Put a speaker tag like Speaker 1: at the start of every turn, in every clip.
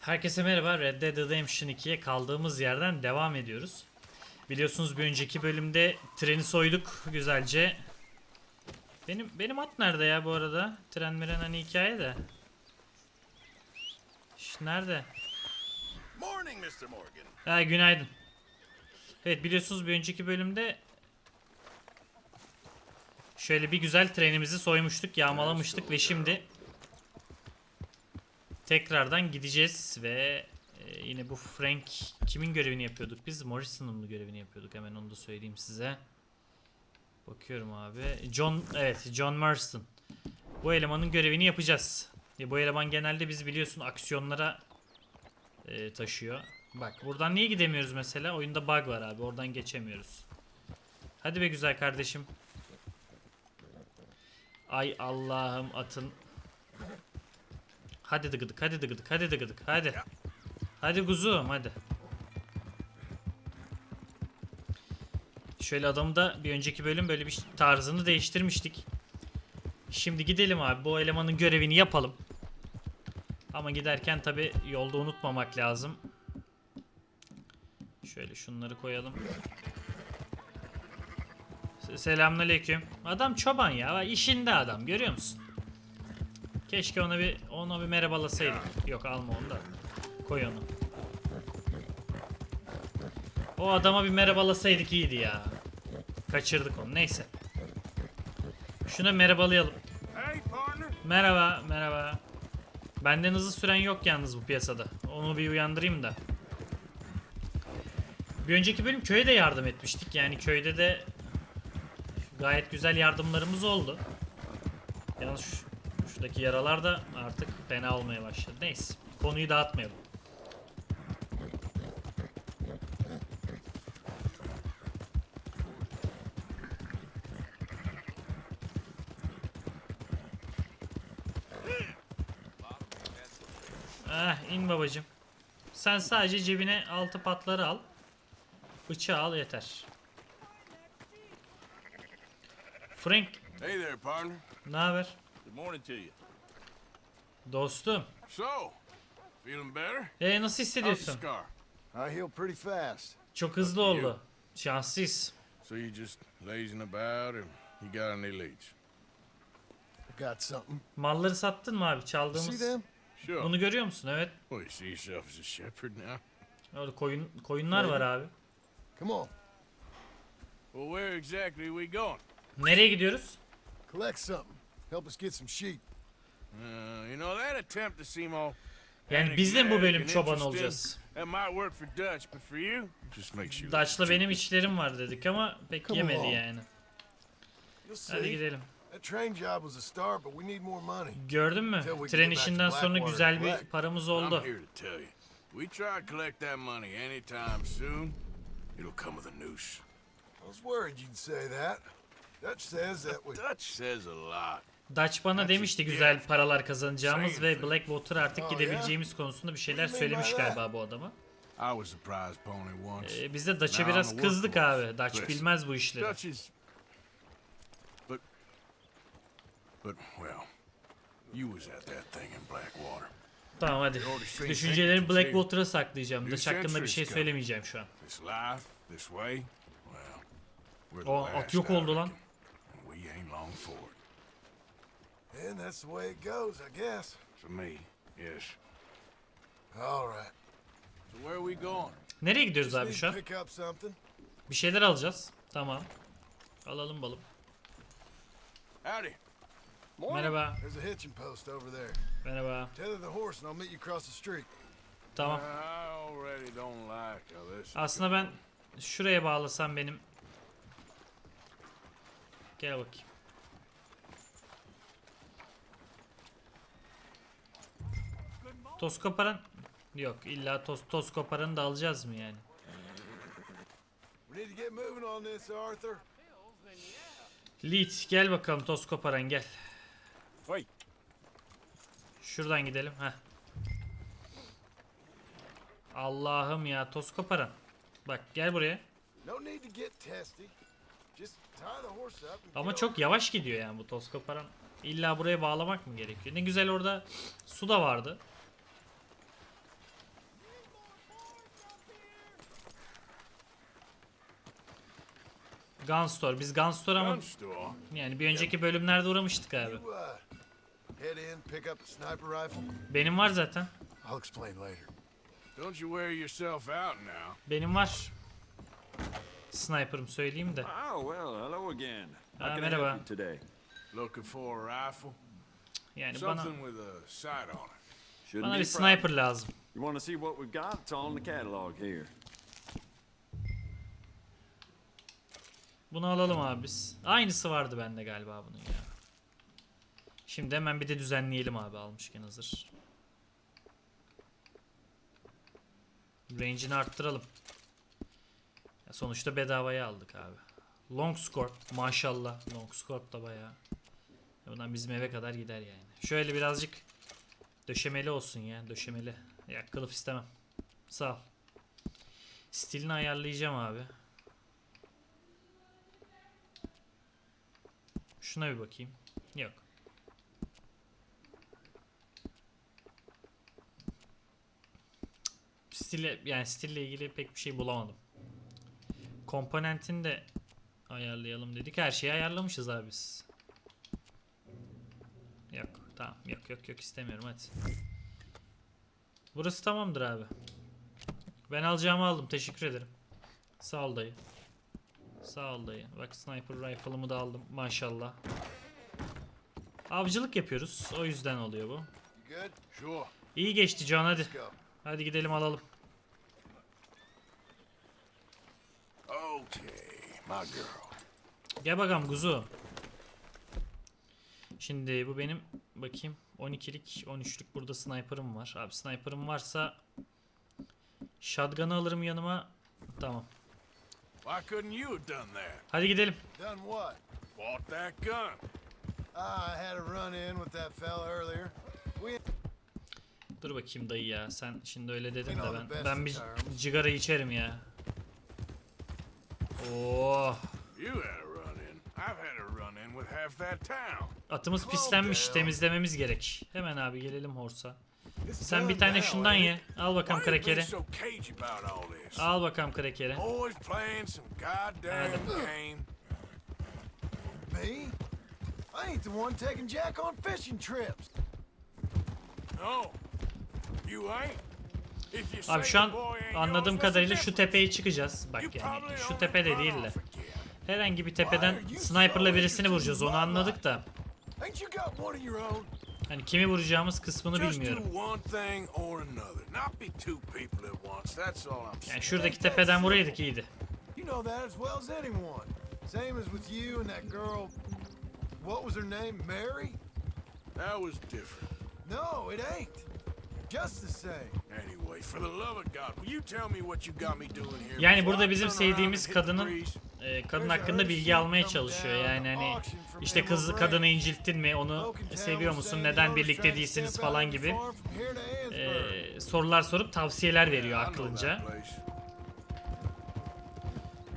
Speaker 1: Herkese merhaba. Red Dead Redemption 2'ye kaldığımız yerden devam ediyoruz. Biliyorsunuz bir önceki bölümde treni soyduk güzelce. Benim benim at nerede ya bu arada? Tren miren hani hikaye de. Şş, nerede?
Speaker 2: Morning, Mr. Morgan.
Speaker 1: Ha günaydın. Evet biliyorsunuz bir önceki bölümde şöyle bir güzel trenimizi soymuştuk, yağmalamıştık ve şimdi tekrardan gideceğiz ve e, yine bu Frank kimin görevini yapıyorduk biz? Morrison'ın mı görevini yapıyorduk? Hemen onu da söyleyeyim size. Bakıyorum abi. John evet John Marston. Bu elemanın görevini yapacağız. E, bu eleman genelde biz biliyorsun aksiyonlara e, taşıyor. Bak buradan niye gidemiyoruz mesela? Oyunda bug var abi. Oradan geçemiyoruz. Hadi be güzel kardeşim. Ay Allah'ım atın. Hadi dıgıdık, hadi dıgıdık, hadi dıgıdık, hadi. Hadi kuzum, hadi. Şöyle adamı da bir önceki bölüm böyle bir tarzını değiştirmiştik. Şimdi gidelim abi bu elemanın görevini yapalım. Ama giderken tabi yolda unutmamak lazım. Şöyle şunları koyalım. Se- Selamünaleyküm. Adam çoban ya. işinde adam. Görüyor musun? Keşke ona bir ona bir merhabalasaydık. Yok alma onu da. Koy onu. O adama bir merhabalasaydık iyiydi ya. Kaçırdık onu. Neyse. Şuna merhabalayalım. Merhaba, merhaba. Benden hızlı süren yok yalnız bu piyasada. Onu bir uyandırayım da. Bir önceki bölüm köye de yardım etmiştik. Yani köyde de gayet güzel yardımlarımız oldu. Yalnız şu, şuradaki yaralar da artık fena olmaya başladı. Neyse. Konuyu dağıtmayalım. Ah in babacım. Sen sadece cebine altı patları al. Bıçağı al yeter. Frank
Speaker 2: Hey there, partner.
Speaker 1: ne haber?
Speaker 2: Good morning to you.
Speaker 1: Dostum.
Speaker 2: So, feeling better?
Speaker 1: E nasıl hissediyorsun?
Speaker 2: scar?
Speaker 3: I heal pretty fast.
Speaker 1: Çok hızlı oldu. Şanslıyız.
Speaker 2: So you just lazing about, and you got any leads?
Speaker 3: I got something.
Speaker 1: Malları sattın mı abi? Çaldığımız.
Speaker 3: them?
Speaker 2: Sure.
Speaker 1: Bunu görüyor musun? Evet.
Speaker 2: Well, you see yourself as a shepherd now?
Speaker 1: Orada koyun koyunlar var abi.
Speaker 3: Come on.
Speaker 2: Well, where exactly are we going?
Speaker 1: Nereye gidiyoruz?
Speaker 3: Collect something. Help us get some sheep.
Speaker 2: Uh, you know, that attempt to seem all
Speaker 1: Yani biz de mi bu bölüm çoban olacağız?
Speaker 2: That might work for Dutch, but for you, it just makes you. look
Speaker 1: Daç'la benim işlerim var dedik ama pek yemedi yani. Hadi gidelim. Gördün mü? Tren işinden sonra güzel bir paramız oldu.
Speaker 2: here to tell you. We try to collect that money anytime soon, it'll come with a noose.
Speaker 3: I was worried you'd say that. Dutch says that we.
Speaker 2: Dutch says a lot.
Speaker 1: Dutch bana
Speaker 2: That's
Speaker 1: demişti
Speaker 2: a
Speaker 1: güzel paralar kazanacağımız ve. Blackwater artık
Speaker 3: Oh,
Speaker 1: gidebileceğimiz konusunda bir şeyler söylemiş galiba bu adama.
Speaker 2: I was a prize pony once.
Speaker 1: Ee, biz de Dutch'a biraz kızdık abi. Dutch
Speaker 2: Listen,
Speaker 1: bilmez bu işleri.
Speaker 2: Dutch is. But. But, well. You was at that thing in Blackwater.
Speaker 1: Tamam hadi. Düşüncelerimi Blackwater'a saklayacağım. Dutch hakkında bir şey söylemeyeceğim şu an. O at yok oldu lan.
Speaker 2: Ain't long for it.
Speaker 3: And that's the way it goes, I guess.
Speaker 2: For me, yes.
Speaker 3: All right.
Speaker 2: So where are we going?
Speaker 1: Nereye gidiyoruz abi şu an?
Speaker 3: pick up something.
Speaker 1: Bir şeyler alacağız. Tamam. Alalım balım.
Speaker 2: Howdy.
Speaker 1: Merhaba.
Speaker 3: There's a hitching post over there.
Speaker 1: Merhaba.
Speaker 3: Tether the horse and I'll meet you across the street.
Speaker 1: Tamam.
Speaker 2: I already don't like how this.
Speaker 1: Aslında ben şuraya bağlasam benim. Gel bakayım. Toz koparan yok illa toz toz koparanı da alacağız mı yani? Lead gel bakalım toz koparan gel.
Speaker 2: Wait.
Speaker 1: Şuradan gidelim ha. Allah'ım ya toz koparan. Bak gel buraya.
Speaker 3: No need to get testy.
Speaker 1: Ama çok yavaş gidiyor yani bu toz koparan. İlla buraya bağlamak mı gerekiyor? Ne güzel orada su da vardı. Gun Store. Biz Gun Store ama yani bir önceki bölümlerde uğramıştık abi. Benim var zaten.
Speaker 3: I'll explain later.
Speaker 2: Don't you wear yourself out now.
Speaker 1: Benim var. Sniper'ım söyleyeyim de.
Speaker 4: Oh, well, hello again.
Speaker 1: Ah,
Speaker 4: I
Speaker 1: merhaba.
Speaker 2: Looking for a rifle?
Speaker 1: Yani bana
Speaker 2: Something with a sight on it.
Speaker 4: Shouldn't
Speaker 1: bana
Speaker 4: be
Speaker 1: bir sniper lazım.
Speaker 4: You want to see what we've got? It's in the catalog here.
Speaker 1: Bunu alalım abi biz. Aynısı vardı bende galiba bunun ya. Şimdi hemen bir de düzenleyelim abi almışken hazır. Range'ini arttıralım. Sonuçta bedavaya aldık abi. Long scope maşallah. Long scope da bayağı. Bundan bizim eve kadar gider yani. Şöyle birazcık döşemeli olsun ya döşemeli. Ya kılıf istemem. Sağ ol. Stilini ayarlayacağım abi. Şuna bir bakayım. Yok. Stile yani stille ilgili pek bir şey bulamadım. Komponentini de ayarlayalım dedik. Her şeyi ayarlamışız abi biz. Yok. Tamam. Yok yok yok istemiyorum hadi. Burası tamamdır abi. Ben alacağımı aldım. Teşekkür ederim. Sağ ol dayı. Sağ ol dayı. Bak sniper rifle'ımı da aldım maşallah. Avcılık yapıyoruz. O yüzden oluyor bu. İyi geçti Can hadi. Hadi gidelim alalım.
Speaker 2: Okay, my girl.
Speaker 1: Gel bakalım kuzu. Şimdi bu benim bakayım 12'lik 13'lük burada sniper'ım var. Abi sniper'ım varsa shotgun'ı alırım yanıma. Tamam.
Speaker 2: Why couldn't you have done that?
Speaker 1: Hadi gidelim.
Speaker 3: Done what?
Speaker 2: Bought that gun.
Speaker 3: Ah, I had a run in with that fella earlier. We
Speaker 1: Dur bakayım dayı ya. Sen şimdi öyle dedin
Speaker 3: You
Speaker 1: de ben ben bir cigara içerim ya.
Speaker 2: Town.
Speaker 1: Atımız pislenmiş. Temizlememiz gerek. Hemen abi gelelim horsa. Sen bir tane şundan
Speaker 3: ain't
Speaker 1: ye. Al bakalım krakeri. Al bakalım krakeri.
Speaker 3: Me? I ain't the one taking Jack on fishing trips.
Speaker 2: No, you ain't.
Speaker 1: Abi şu an anladığım kadarıyla şu tepeye çıkacağız. Bak yani şu tepe de değil de. Herhangi bir tepeden sniperla birisini vuracağız onu anladık da. Hani kimi vuracağımız kısmını bilmiyorum. Yani şuradaki tepeden vuraydık iyiydi.
Speaker 3: Same as with you and that girl. What was her name? Mary?
Speaker 2: That was different.
Speaker 3: No, it ain't. Just the same.
Speaker 2: Anyway, for the love of God, will you tell me what you got me doing here?
Speaker 1: Yani burada bizim sevdiğimiz kadının e, kadın hakkında bilgi almaya çalışıyor. Yani hani işte kızı kadını incilttin mi onu seviyor musun neden birlikte değilsiniz falan gibi e, sorular sorup tavsiyeler veriyor aklınca.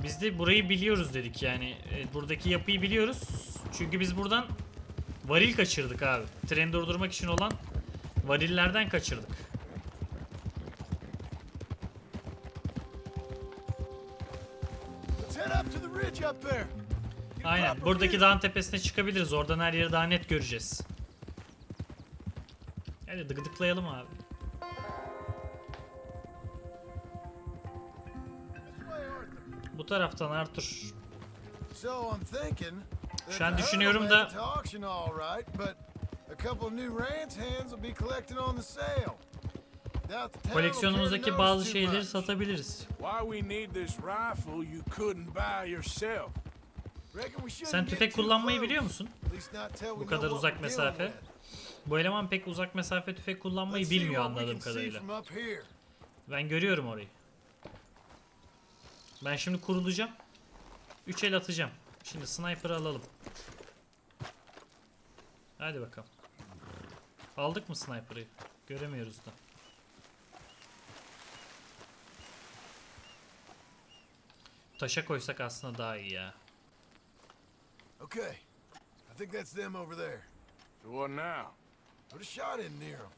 Speaker 1: Biz de burayı biliyoruz dedik yani. E, buradaki yapıyı biliyoruz. Çünkü biz buradan varil kaçırdık abi. Treni durdurmak için olan varillerden kaçırdık. Aynen. Buradaki dağın tepesine çıkabiliriz. Oradan her yeri daha net göreceğiz. Hadi dıgıdıklayalım abi. Bu taraftan Arthur. Şu an düşünüyorum da-
Speaker 3: a couple of new ranch hands will be collecting on the sale. Doubt the town will
Speaker 1: Koleksiyonumuzdaki bazı şeyleri satabiliriz. Sen tüfek kullanmayı biliyor musun? Bu kadar uzak mesafe. Bu eleman pek uzak mesafe tüfek kullanmayı bilmiyor anladığım
Speaker 3: can see
Speaker 1: kadarıyla.
Speaker 3: from up here.
Speaker 1: Ben görüyorum orayı. Ben şimdi kurulacağım. 3 el atacağım. Şimdi sniper'ı alalım. Hadi bakalım. Aldık mı sniper'ı? Göremiyoruz da. Taşa koysak aslında daha iyi ya.
Speaker 3: Okay. I think that's them over there.
Speaker 2: So what now?
Speaker 3: Put a shot in near them.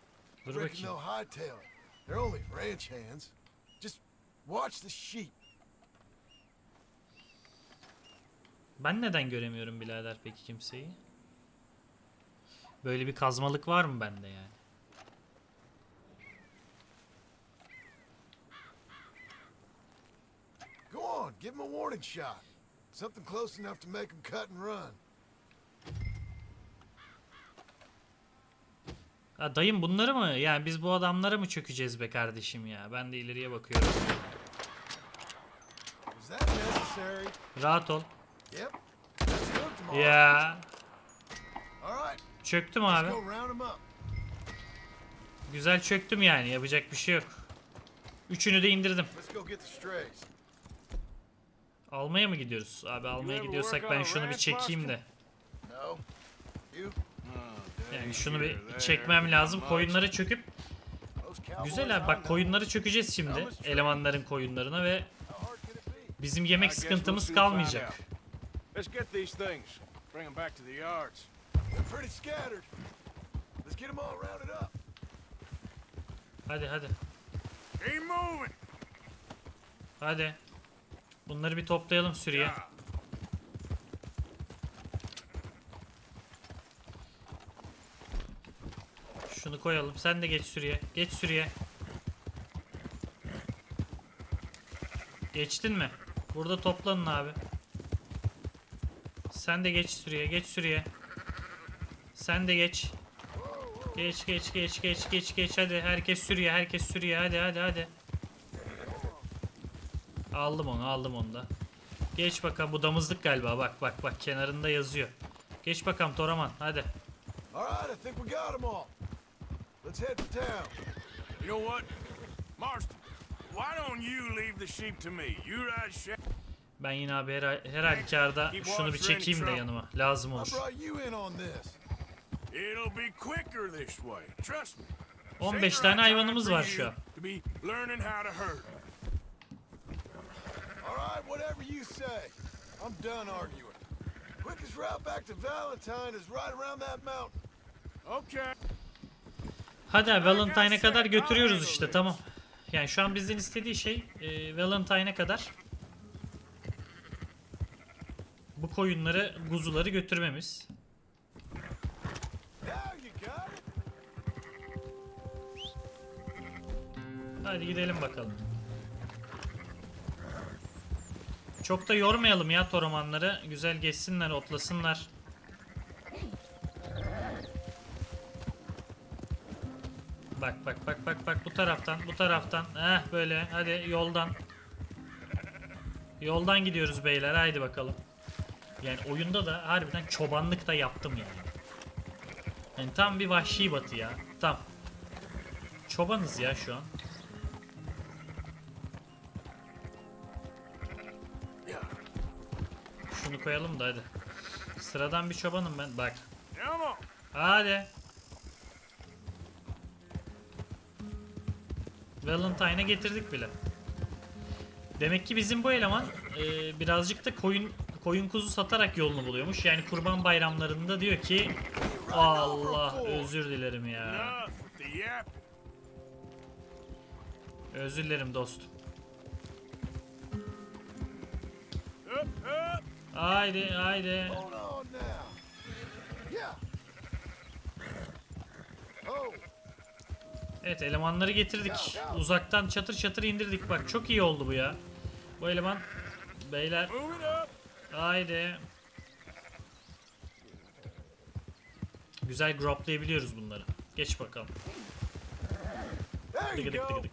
Speaker 1: Dur bakayım.
Speaker 3: they'll hightail it. They're only ranch hands. Just watch the sheep.
Speaker 1: Ben neden göremiyorum birader peki kimseyi? Böyle bir kazmalık var mı bende yani?
Speaker 3: Go on, give them a warning shot. Something close enough to make them cut and run.
Speaker 1: Ha, dayım bunları mı? Yani biz bu adamlara mı çökeceğiz be kardeşim ya? Ben de ileriye bakıyorum. Rahat ol. Ya çöktüm abi. Güzel çöktüm yani. Yapacak bir şey yok. Üçünü de indirdim. Almaya mı gidiyoruz? Abi almaya gidiyorsak ben şunu bir çekeyim de.
Speaker 3: You?
Speaker 1: Yani şunu bir çekmem lazım. Koyunları çöküp Güzel abi bak koyunları çökeceğiz şimdi. Elemanların koyunlarına ve bizim yemek sıkıntımız kalmayacak.
Speaker 2: Let's get these things. Bring them back to the yards.
Speaker 3: They're pretty scattered. Let's get them all rounded up.
Speaker 1: Hadi hadi. Hadi. Bunları bir toplayalım sürüye. Şunu koyalım. Sen de geç sürüye. Geç sürüye. Geçtin mi? Burada toplanın abi. Sen de geç sürüye. Geç sürüye. Sen de geç. Geç geç geç geç geç geç hadi herkes sürüye herkes sürüye hadi hadi hadi. Aldım onu aldım onu da. Geç bakalım bu damızlık galiba bak bak bak kenarında yazıyor. Geç bakalım Toraman hadi.
Speaker 3: All right, I think we got them all. Let's head for town.
Speaker 2: You know what? Marston, why don't you leave the sheep to me? You ride shit.
Speaker 1: Ben yine abi her, her halükarda şunu bir çekeyim de yanıma. Lazım
Speaker 3: I
Speaker 1: olur.
Speaker 2: It'll be quicker this way. Trust me.
Speaker 1: 15
Speaker 2: Safer
Speaker 1: tane hayvanımız var şu an.
Speaker 3: Whatever you say. I'm done arguing. Quickest route back to Valentine is right around that mountain.
Speaker 2: Okay.
Speaker 1: Hadi Valentine'e kadar götürüyoruz işte tamam. Yani şu an bizden istediği şey e, Valentine'e kadar bu koyunları, kuzuları götürmemiz. Hadi gidelim bakalım. Çok da yormayalım ya toromanları. Güzel geçsinler, otlasınlar. Bak bak bak bak bak bu taraftan, bu taraftan. Heh böyle hadi yoldan. Yoldan gidiyoruz beyler haydi bakalım. Yani oyunda da harbiden çobanlık da yaptım yani. Yani tam bir vahşi batı ya. Tam. Çobanız ya şu an. Koyalım da hadi. Sıradan bir çobanım ben. Bak. Hadi. Valentine'a getirdik bile. Demek ki bizim bu eleman e, birazcık da koyun koyun kuzu satarak yolunu buluyormuş. Yani kurban bayramlarında diyor ki Allah özür dilerim ya. Özür dilerim dostum. Haydi haydi. Evet elemanları getirdik. Uzaktan çatır çatır indirdik. Bak çok iyi oldu bu ya. Bu eleman beyler haydi. Güzel groplayabiliyoruz bunları. Geç bakalım.
Speaker 3: you
Speaker 1: Tıkıdık
Speaker 3: go.
Speaker 1: tıkıdık.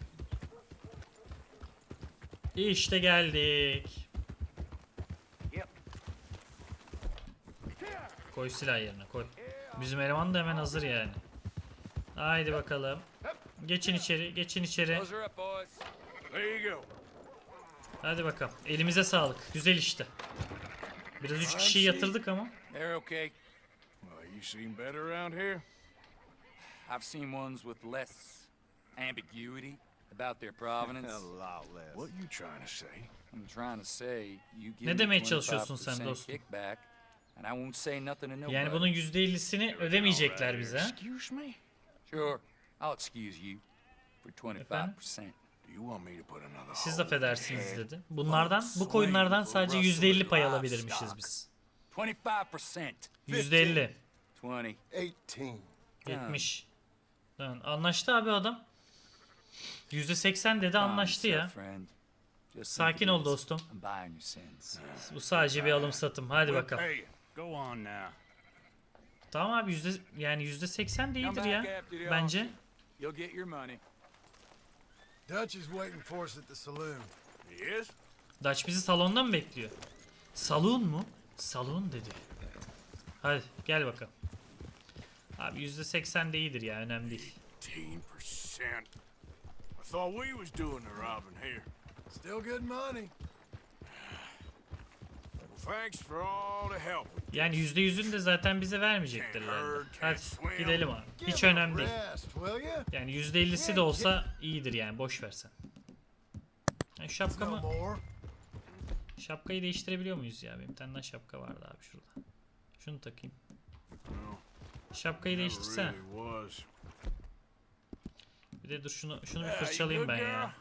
Speaker 1: İşte geldik. Koy silah yerine koy. Bizim eleman da hemen hazır yani. Haydi bakalım. Geçin içeri, geçin içeri. Hadi bakalım. Elimize sağlık. Güzel işte. Biraz üç kişiyi yatırdık ama.
Speaker 2: You seen better around here?
Speaker 5: I've seen ones with less ambiguity about their provenance.
Speaker 2: What you trying to say?
Speaker 5: I'm trying to say, you give
Speaker 1: Ne
Speaker 5: me
Speaker 1: demeye çalışıyorsun sen
Speaker 5: 25%
Speaker 1: dostum?
Speaker 5: kickback, And I won't say nothing to nobody.
Speaker 1: Yani bunun %50'sini ödemeyecekler bize.
Speaker 2: Excuse me?
Speaker 5: Sure, I'll excuse you for 25%.
Speaker 2: Do you want me to put another
Speaker 1: Siz de affedersiniz dedi. Bunlardan, bu koyunlardan sadece %50 pay alabilirmişiz biz.
Speaker 5: 25%.
Speaker 1: %50.
Speaker 5: 20.
Speaker 3: 18.
Speaker 1: 70. Lan anlaştı abi adam. %80 dedi anlaştı ya. Sakin ol dostum. Bu sadece bir alım satım. Hadi bakalım.
Speaker 2: Go on now.
Speaker 1: Tamam abi yüzde yani yüzde seksen de
Speaker 5: Come
Speaker 1: iyidir
Speaker 5: back
Speaker 1: ya. Bence.
Speaker 5: You'll get your money.
Speaker 3: Dutch is waiting for us at the saloon.
Speaker 2: Yes?
Speaker 1: Dutch bizi salonda mı bekliyor? Salon mu? Salon dedi. Hadi gel bakalım. Abi yüzde seksen de iyidir ya önemli değil.
Speaker 2: 18%. I thought we was doing the robbing here.
Speaker 3: Still good money.
Speaker 2: Well, thanks for all the help.
Speaker 1: Yani yüzde yüzünü de zaten bize vermeyecektir herhalde. Hadi gidelim abi. Hiç önemli değil. Yani yüzde ellisi de olsa iyidir yani boş versen. Yani şapkamı, şapkayı değiştirebiliyor muyuz ya? Benim tane daha şapka vardı abi şurada. Şunu takayım. Şapkayı
Speaker 2: was.
Speaker 1: Bir de dur şunu şunu bir fırçalayayım ben ya.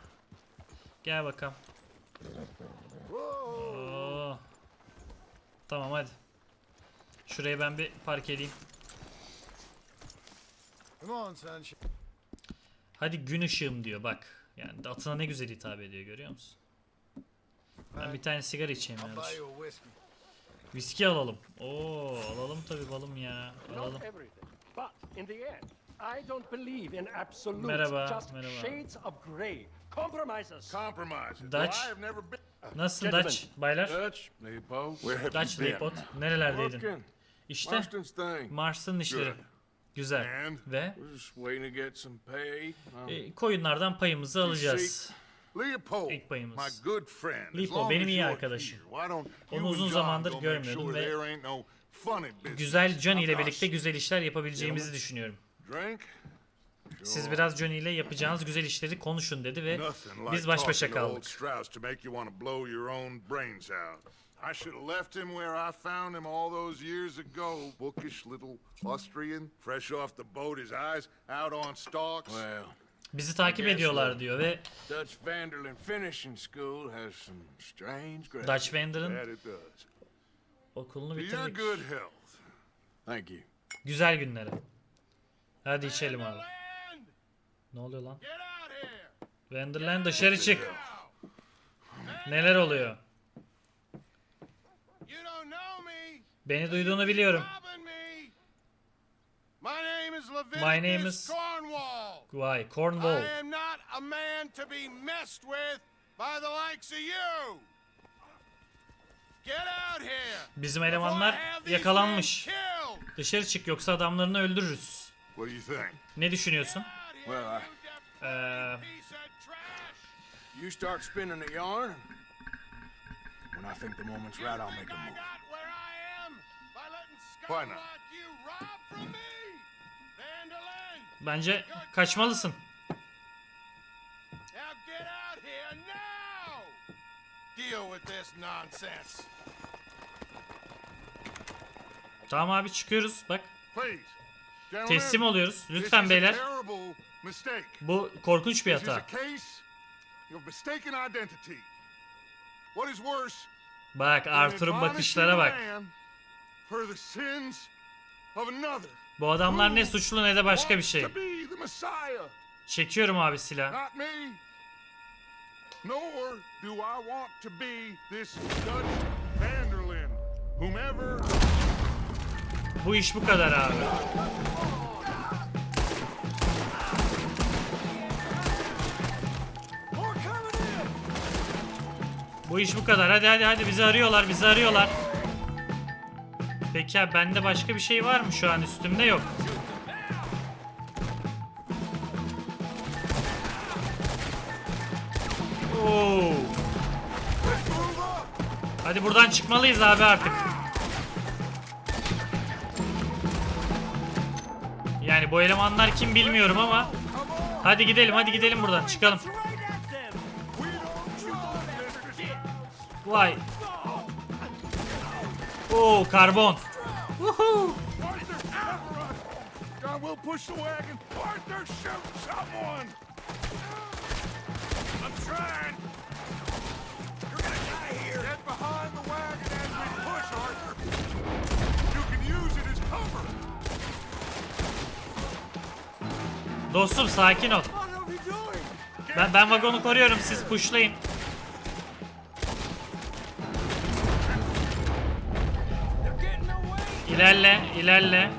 Speaker 1: Gel bakalım. Oo. Tamam hadi. Şurayı ben bir park edeyim.
Speaker 3: Sunshine.
Speaker 1: Hadi gün ışığım diyor bak. Yani atına ne güzel hitap ediyor görüyor musun? Ben bir tane sigara içeyim
Speaker 3: I'll
Speaker 1: ya.
Speaker 3: buy you a whiskey.
Speaker 1: Viski alalım. Oo alalım tabii balım ya. Alalım.
Speaker 6: I don't believe in absolutes.
Speaker 1: Merhaba,
Speaker 6: just
Speaker 1: merhaba.
Speaker 6: shades of grey. Compromises.
Speaker 2: Compromise.
Speaker 1: Dutch.
Speaker 2: Well, I have never been.
Speaker 1: Nasılsın
Speaker 6: Gentlemen.
Speaker 1: Dutch baylar?
Speaker 2: Dutch, Leopold. Where have
Speaker 1: Dutch. Nerelerdeydin?
Speaker 2: Working.
Speaker 1: İşte
Speaker 2: Marston's thing.
Speaker 1: Mars'ın işleri.
Speaker 2: Good.
Speaker 1: Güzel.
Speaker 2: And
Speaker 1: Ve
Speaker 2: we're just waiting to get some pay. Um,
Speaker 1: e, koyunlardan payımızı alacağız.
Speaker 2: Leopold,
Speaker 1: İlk payımız.
Speaker 2: my good friend. as
Speaker 1: Leopold,
Speaker 2: long
Speaker 1: benim
Speaker 2: as
Speaker 1: iyi
Speaker 2: you're
Speaker 1: arkadaşım.
Speaker 2: here, why don't
Speaker 1: Onu
Speaker 2: and
Speaker 1: uzun
Speaker 2: John
Speaker 1: zamandır
Speaker 2: go make
Speaker 1: görmüyordum
Speaker 2: sure
Speaker 1: ve
Speaker 2: there ain't no funny business.
Speaker 1: Güzel Johnny ile birlikte güzel işler yapabileceğimizi düşünüyorum.
Speaker 2: Drink?
Speaker 1: Siz biraz Johnny ile yapacağınız güzel işleri konuşun dedi ve biz baş başa kaldık.
Speaker 2: Strauss to make you want to blow your own brains out. I should have left him where I found him all those years ago. Bookish little Austrian, fresh off the boat, his eyes out on stalks. Well,
Speaker 1: Bizi takip ediyorlar
Speaker 2: so.
Speaker 1: diyor ve
Speaker 2: Dutch Vanderlyn Finishing School has some strange graduates.
Speaker 1: Dutch Vanderlyn okulunu
Speaker 2: To your
Speaker 1: bitirdik.
Speaker 2: good health. Thank you.
Speaker 1: Güzel günlere. Hadi içelim abi. Ne oluyor lan? Vanderland dışarı çık. Neler oluyor? Beni duyduğunu biliyorum.
Speaker 3: My name is Leviticus
Speaker 1: My name is-
Speaker 3: Cornwall.
Speaker 1: Vay Cornwall.
Speaker 3: I am not a man to be messed with by the likes of you. Get out here.
Speaker 1: Bizim elemanlar yakalanmış. Dışarı çık yoksa adamlarını öldürürüz.
Speaker 2: What do you think?
Speaker 1: Ne düşünüyorsun?
Speaker 2: Well, I-
Speaker 3: trash.
Speaker 2: You start spinning the yarn. When I think the moment's right, I'll make a
Speaker 3: I
Speaker 2: move.
Speaker 3: got where I am by letting
Speaker 2: Why not?
Speaker 3: like you rob from me? Vandalin,
Speaker 1: bence kaçmalısın.
Speaker 3: now get out here now! Deal with this nonsense.
Speaker 1: Tamam abi çıkıyoruz. Bak teslim oluyoruz. Lütfen beyler. Bu korkunç bir hata.
Speaker 2: case of mistaken identity. What is worse,
Speaker 1: Bak Arthur'un bakışlara bak. Bu adamlar ne suçlu ne de başka bir şey. Çekiyorum abi silah.
Speaker 2: not me. Nor do I want to be this Dutch Vanderlyn, whomever
Speaker 1: Bu iş bu kadar abi. Bu iş bu kadar. Hadi hadi hadi bizi arıyorlar bizi arıyorlar. Peki abi bende başka bir şey var mı şu an üstümde yok. Oo. Hadi buradan çıkmalıyız abi artık. Yani bu elemanlar kim bilmiyorum ama Hadi gidelim hadi gidelim buradan çıkalım. Vay. Oo karbon. Woohoo.
Speaker 2: Arthur, cover us! God, we'll push the wagon. Arthur, shoot someone! I'm trying. You're gonna die here. Get behind the wagon as we push, Arthur. You can use it as cover.
Speaker 1: Dostum sakin ol. Ben, ben vagonu koruyorum siz pushlayın. İlerle, ilerle.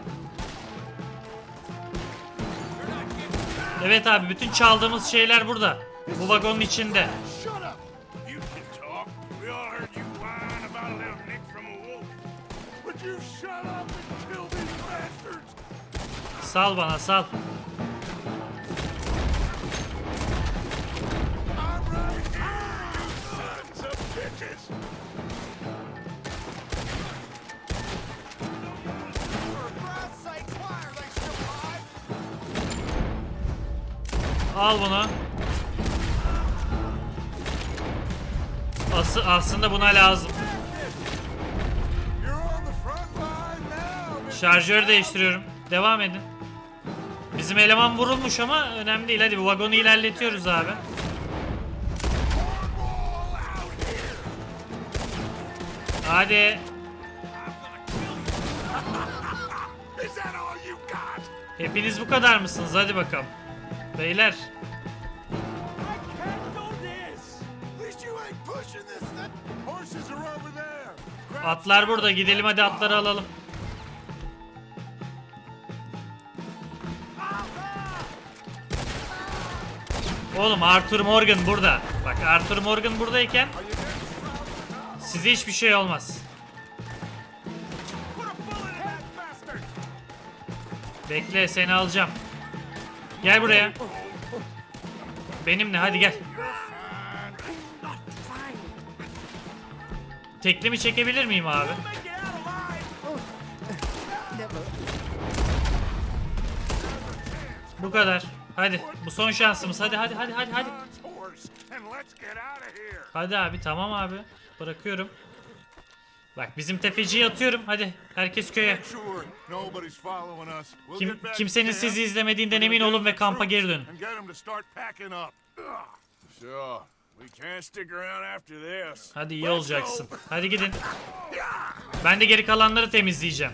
Speaker 1: Evet abi bütün çaldığımız şeyler burada. Bu vagonun içinde.
Speaker 2: Shut up! You
Speaker 1: Al bunu. Ası, aslında buna lazım. Şarjör değiştiriyorum. Devam edin. Bizim eleman vurulmuş ama önemli değil. Hadi bu vagonu ilerletiyoruz abi. Hadi. Hepiniz bu kadar mısınız? Hadi bakalım. Beyler. Atlar burada. Gidelim hadi atları alalım. Oğlum Arthur Morgan burada. Bak Arthur Morgan buradayken size hiçbir şey olmaz. Bekle seni alacağım. Gel buraya. Benimle hadi gel. Teklimi çekebilir miyim abi? Bu kadar. Hadi. Bu son şansımız. Hadi hadi hadi hadi hadi. Hadi abi tamam abi. Bırakıyorum. Bak bizim tefeciyi atıyorum. Hadi herkes köye. Kim, kimsenin sizi izlemediğinden emin olun ve kampa geri dönün. Hadi iyi olacaksın. Hadi gidin. Ben de geri kalanları temizleyeceğim.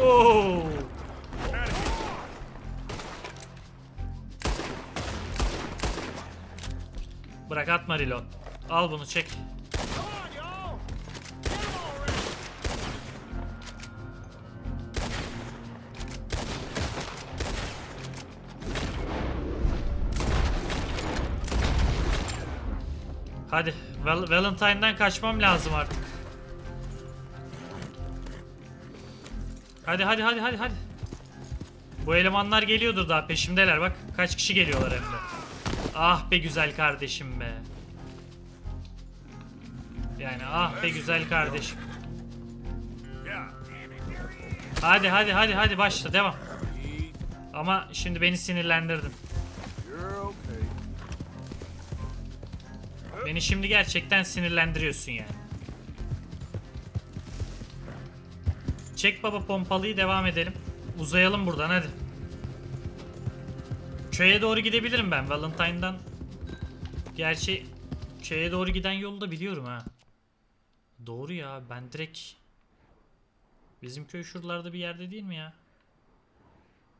Speaker 1: Oo. Bırak atma reload. Al bunu çek. Hadi Val- Valentine'dan kaçmam lazım artık. Hadi hadi hadi hadi hadi. Bu elemanlar geliyordur daha peşimdeler bak. Kaç kişi geliyorlar hem de. Ah be güzel kardeşim be. Yani ah be güzel kardeşim. Hadi hadi hadi hadi başla devam. Ama şimdi beni sinirlendirdin. Beni şimdi gerçekten sinirlendiriyorsun yani. Çek baba pompalıyı devam edelim. Uzayalım buradan hadi. Köye doğru gidebilirim ben Valentine'dan. Gerçi köye doğru giden yolu da biliyorum ha. Doğru ya ben direkt Bizim köy şuralarda bir yerde değil mi ya?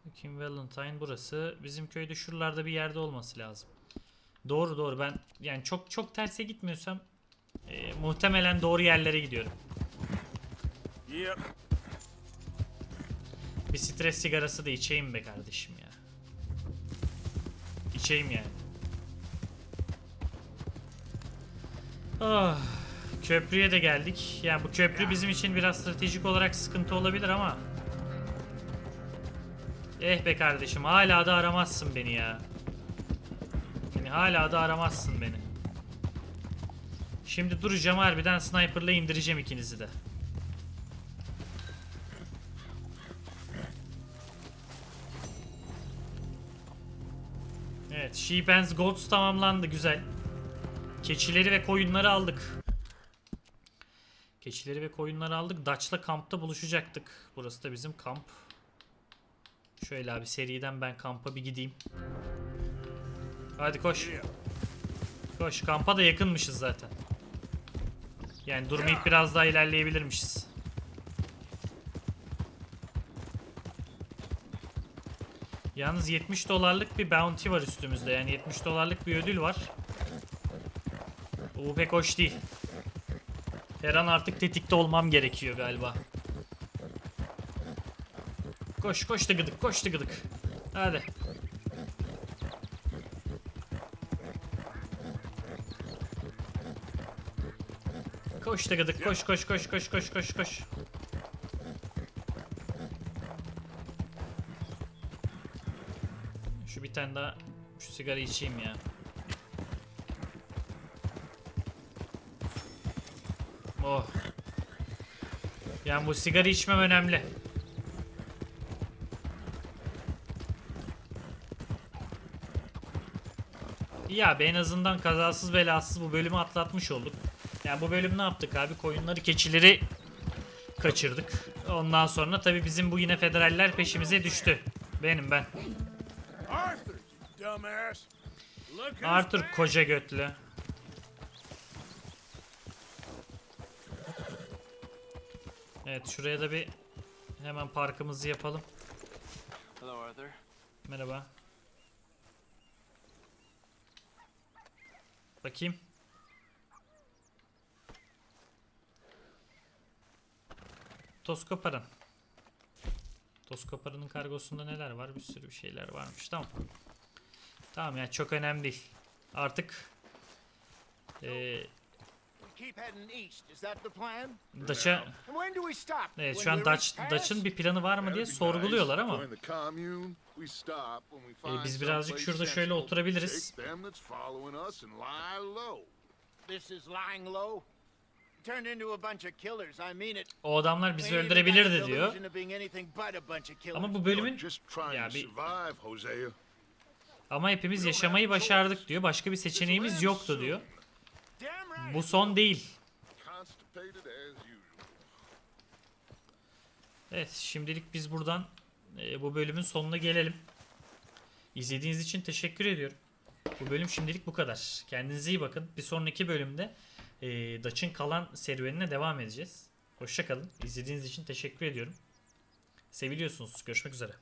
Speaker 1: Bakayım Valentine burası. Bizim köyde şuralarda bir yerde olması lazım. Doğru doğru ben yani çok çok terse gitmiyorsam e, muhtemelen doğru yerlere gidiyorum.
Speaker 2: Yep.
Speaker 1: Bir stres sigarası da içeyim be kardeşim ya. İçeyim yani. Ah, köprüye de geldik. Yani bu köprü bizim için biraz stratejik olarak sıkıntı olabilir ama. Eh be kardeşim hala da aramazsın beni ya. Hala da aramazsın beni. Şimdi duracağım harbiden sniperla indireceğim ikinizi de. Evet, Sheep and Goats tamamlandı güzel. Keçileri ve koyunları aldık. Keçileri ve koyunları aldık. Dutch'la kampta buluşacaktık. Burası da bizim kamp. Şöyle abi seriden ben kampa bir gideyim. Hadi koş. Koş kampa da yakınmışız zaten. Yani durmayıp biraz daha ilerleyebilirmişiz. Yalnız 70 dolarlık bir bounty var üstümüzde. Yani 70 dolarlık bir ödül var. Bu pek hoş değil. Her an artık tetikte olmam gerekiyor galiba. Koş koş da gıdık koş da gıdık. Hadi. Koş da koş koş koş koş koş koş koş. Şu bir tane daha şu sigara içeyim ya. Oh. Yani bu sigara içmem önemli. Abi en azından kazasız belasız bu bölümü atlatmış olduk. Yani bu bölüm ne yaptık abi? Koyunları, keçileri kaçırdık. Ondan sonra tabii bizim bu yine federaller peşimize düştü. Benim ben.
Speaker 3: Arthur,
Speaker 1: koca götlü. Evet şuraya da bir hemen parkımızı yapalım.
Speaker 5: Hello, Arthur.
Speaker 1: Merhaba. Bakayım. Toz koparın. Toz koparının kargosunda neler var? Bir sürü bir şeyler varmış. Tamam. Tamam ya çok önemli değil. Artık eee? Dutch'a
Speaker 3: we stop?
Speaker 1: evet şu an Dutch? Dutch'ın bir planı var mı diye sorguluyorlar ama Ee, biz birazcık şurada şöyle oturabiliriz.
Speaker 3: This is lying low. Turned into a bunch of killers. I mean it.
Speaker 1: o adamlar bizi öldürebilirdi diyor. Ama bu bölümün Ya bir- ama hepimiz yaşamayı başardık diyor. Başka bir seçeneğimiz yoktu diyor. Bu son değil. Evet şimdilik biz buradan e, bu bölümün sonuna gelelim. İzlediğiniz için teşekkür ediyorum. Bu bölüm şimdilik bu kadar. Kendinize iyi bakın. Bir sonraki bölümde e, Dutch'ın kalan serüvenine devam edeceğiz. Hoşçakalın. İzlediğiniz için teşekkür ediyorum. Seviliyorsunuz. Görüşmek üzere.